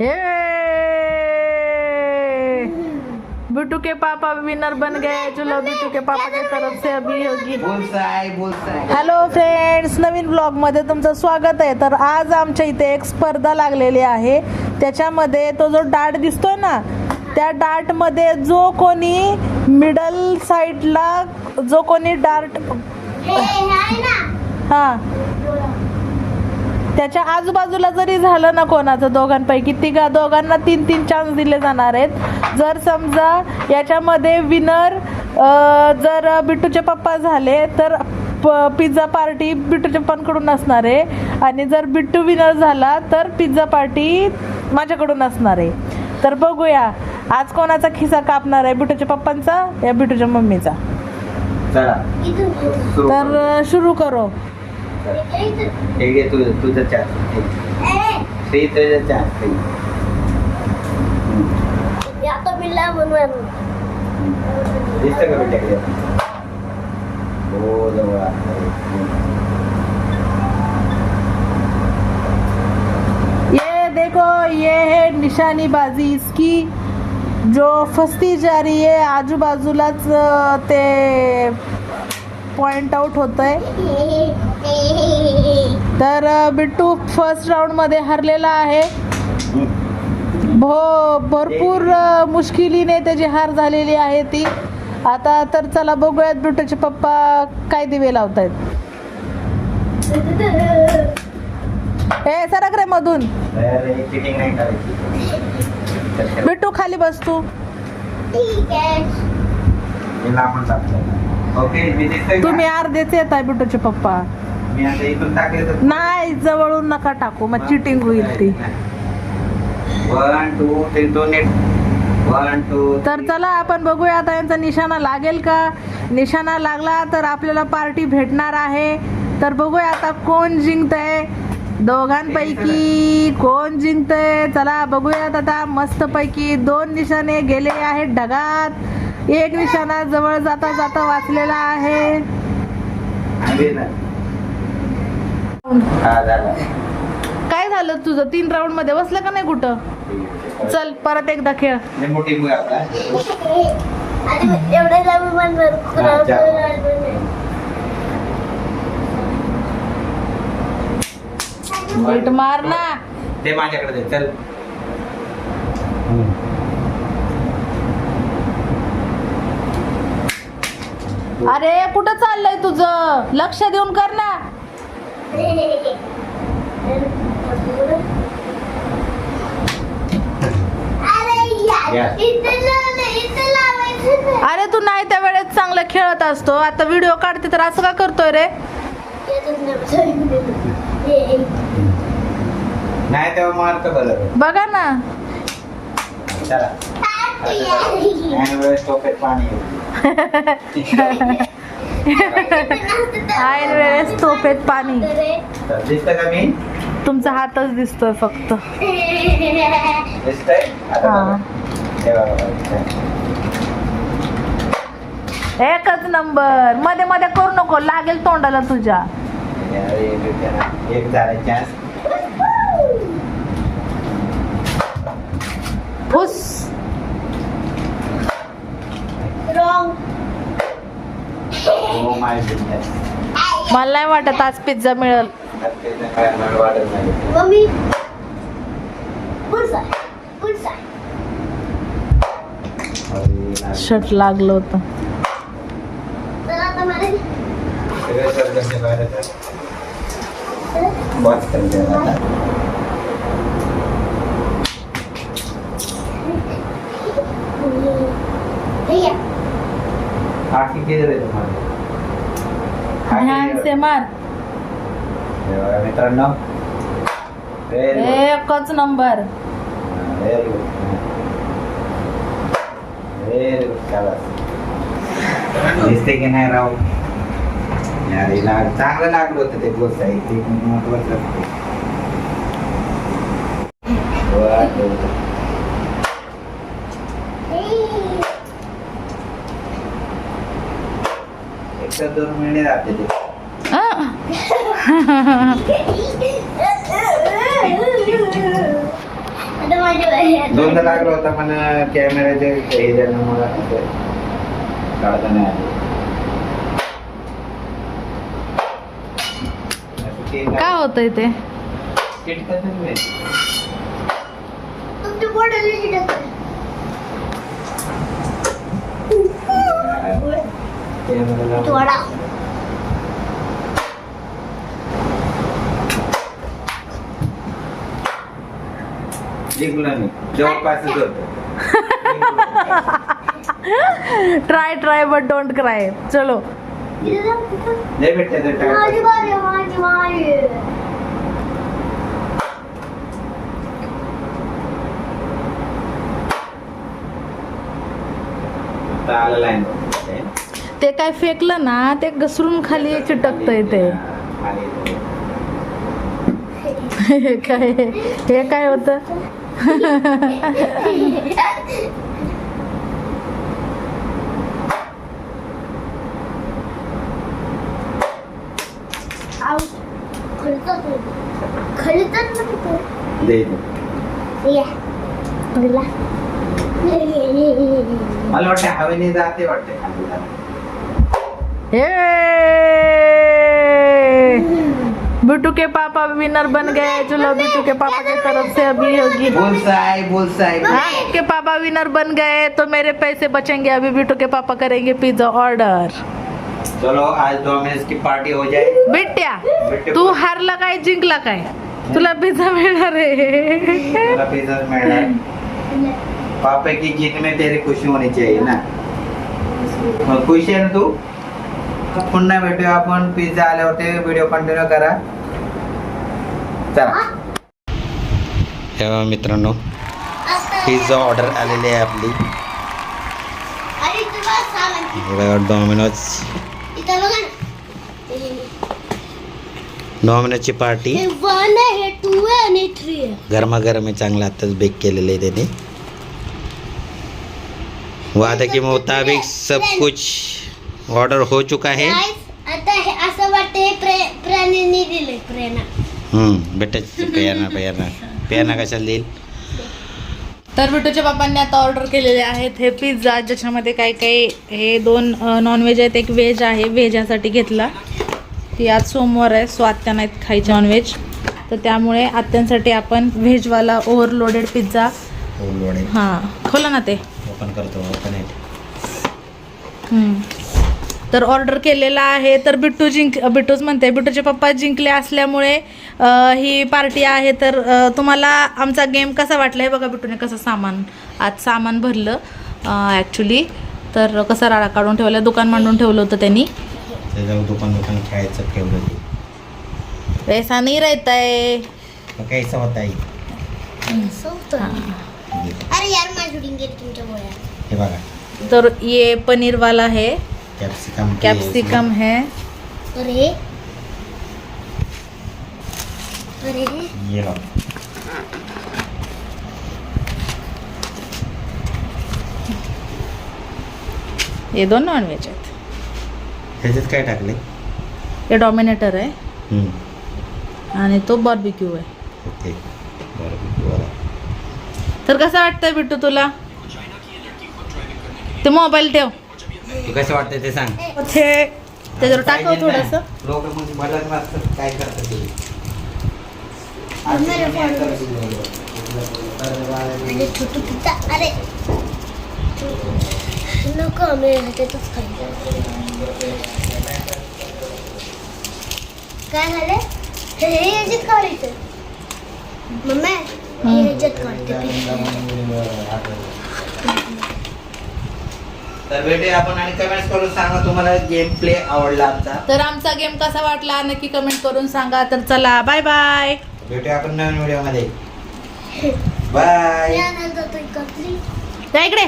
हे! बिट्टू के पापा विनर बन गए चलो बिट्टू के पापा की तरफ से अभी होगी। हॅलो फ्रेंड्स नवीन ब्लॉगमध्ये तुमचं स्वागत आहे. तर आज आमच्या इथे एक स्पर्धा लागलेली आहे. त्याच्यामध्ये तो जो डाट दिसतोय ना त्या डार्टमध्ये जो कोणी मिडल साईडला जो कोणी डार्ट हां. त्याच्या आजूबाजूला जरी झालं ना कोणाचं दोघांपैकी तिघा दोघांना तीन तीन चान्स दिले जाणार आहेत. जर समजा याच्यामध्ये विनर जर बिट्टूचे पप्पा झाले तर प- पिझ्झा पार्टी बिट्टूच्या पप्पांकडून असणार आहे. आणि जर बिट्टू विनर झाला तर पिझ्झा पार्टी माझ्याकडून असणार आहे. तर बघूया आज कोणाचा खिसा कापणार आहे? बिट्टूच्या पप्पांचा या बिट्टूच्या मम्मीचा? चला. सुरू तर सुरू करू. हे घे तुझं तुझं चार. श्री तुझं चार श्री दिसतं का बेटा हो जवळ आहे. ये देखो ये है निशानीबाजी इसकी. जो फसती जा रही है आजूबाजूलाच अ, ते पॉइंट आउट होत आहे तर बिट्टू फर्स्ट राऊंडमध्ये हरलेला आहे. भो भरपूर मुश्किलीने त्याची हार झालेली आहे ती. आता तर चला बघूयात बिट्टूचे पप्पा काय दिवे लावतायत. ए सरक रे मधून. बिट्टू खाली बस तू. ओके मी दिसतोय तुम्ही? अर्धेच येत आहे बिट्टूचे पप्पा. मी आता इथून टाकले तर नाही जवळून नका टाकू मग चिटिंग होईल ती. वन टू थ्री दोन नेट वन टू तर चला आपण बघूया आता यांचा निशाणा लागेल का? निशाणा लागला तर आपल्याला पार्टी भेटणार आहे. तर बघूया आता कोण जिंकतंय. दोघांपैकी कोण जिंकतंय? चला बघूयात आता मस्तपैकी दोन निशाणे गेले आहेत ढगात. एक निशाणा जवळ जाता जाता वाचलेला आहे. हा काय झालं तुझं? तीन राऊंडमध्ये बसलं का नाही कुठं? चल परत एकदा खेळ. मार ना. ते माझ्याकडे दे चल. अरे कुठं चाललंय तुझं? लक्ष देऊन कर ना. अरे तू नाही त्या वेळेस चांगलं खेळत असतो. आता व्हिडिओ काढते तर असं का करतोय रे? नाही तेव्हा मारतो बघा ना. चला. वेळेस टोपेत पाणी. ऐन वेळेस तोफेत पाणी दिसतं का मी? तुमचा हातच दिसतोय फक्त. दिसतंय. एकच नंबर. मध्ये मध्ये करू नको लागेल तोंडाला तुझ्या. एक झाला चान्स फुस मला नाही वाटत आज पिझ्झा मिळेल. शर्ट लागलं होतं. तर आता मला सगळे सरकारच्या बाहेरच आहे. बस करते आता. हे घ्या. बाकी किती रे तुम्हाला से मार. मित्रांनो. एकच नंबर. दिसते की नाही राव? यार लाग चांगलं लागलं होतं ते गोष्ट आहे ते महत्वाचं असते एक दोन महिने राहते ते. दोनदा लागला होता पण कॅमेराचे हे ज्यानं मला असं काढता नाही आलं. असं ते काय होतंय ते? चिटकतच जिंकलो नाही try try but don't cry चलो. भेटते ते काय फेकलं ना ते घसरून खाली चिटकतंय ते. हे काय हे काय होतं? दे. मला वाटतं हवेने जाते वाटते खाली. हे बिट्टू के पापा विनर बन गए चलो बिट्टू के पापा की तरफ़ से अभी होगी। बोलसाय बोलसाय हाँ, के पापा विनर बन गए तो मेरे पैसे बचेंगे अभी बिट्टू के पापा करेंगे पिज्जा ऑर्डर चलो आज डोमिनोज की पार्टी हो जाए। बिट्ट्या बिट्टे तू हारला काय जिंकला काय तुला पिझ्झा मिळणार आहे पिझ्झा मिळणार पापा की जीत में तेरी खुशी होनी चाहिए ना। खुश आहे ना तू? पुन्हा भेटूया आपण पिझ्झा आल्यावरती व्हिडिओ कंटिन्यू करा। चला। तेव्हा मित्रांनो पिझ्झा ऑर्डर आलेली आहे आपली. डॉमिनोज डॉमिनोजची पार्टी वन आहे हे टू आहे आणि थ्री आहे. गरमागरम आहे चांगलं आत्ताच बेक केलेलं आहे त्याने. वादा के मुताबिक सब कुछ ऑर्डर हो चुका है. आता हे असं वाटतं हे प्रे प्रेरणेने दिले प्रेरणा. कशाला देईल? तर बिट्टूच्या बाबांनी आता ऑर्डर केलेले आहेत. हे पिझ्झा ज्याच्यामध्ये काही काही हे दोन नॉनव्हेज आहेत. एक व्हेज आहे व्हेज यासाठी घेतला. की आज सोमवार आहे सो आत्या नाहीत खायचे नॉनव्हेज तर त्यामुळे आत्यांसाठी आपण व्हेजवाला ओव्हरलोडेड पिझ्झा हां खोला ना ते. ओपन करतो ओपन. तर ऑर्डर केलेला आहे. तर बिट्टू जिंक बिट्टूच म्हणते बिट्टूचे पप्पा जिंकले असल्यामुळे ही पार्टी आहे. तर तुम्हाला आमचा गेम कसा वाटला? हे बघा बिट्टूने कसं सामान आज सामान भरलं ॲक्च्युली तर कसा राडा काढून ठेवला दुकान मांडून ठेवलं होतं त्यांनी. दुकान दुकान खेळायचं ठेवलं पैसा नाही रहता है मग कैसा होता आहे. अरे यार माझी हे बघा. तर ये पनीर वाला है कॅप्सिकम कैप्सिकम है। अरे अरे ये लो ये दोन नॉनव्हेज आहेत। ह्याच्यात काय टाकले? हे डॉमिनेटर आहे। हम्म, आणि तो बॉर्बिक्यू आहे। ओके. बरं बरं तर कसं वाटतंय बिट्टू तुला? ते मोबाईल ठेव. तू कसं वाटतं ते सांग. ते त्याच्यावर टाकव थोडस. लोक मग मला काय करतात ते अरे छोटू पिझ्झा अरे. नको मी ह्याच्यातच काय झालं? हे हे ह्याच्यात काढायचं मम्मी हे ह्याच्यात काढते तर भेटूया आपण आणि कमेंट्स करून सांगा तुम्हाला गेम प्ले आवडला आमचा. तर आमचा गेम कसा वाटला? नक्की कमेंट करून सांगा. तर चला बाय बाय भेटूया आपण नवीन व्हिडिओमध्ये. बाय यानंतर तो कत्री त्या इकडे.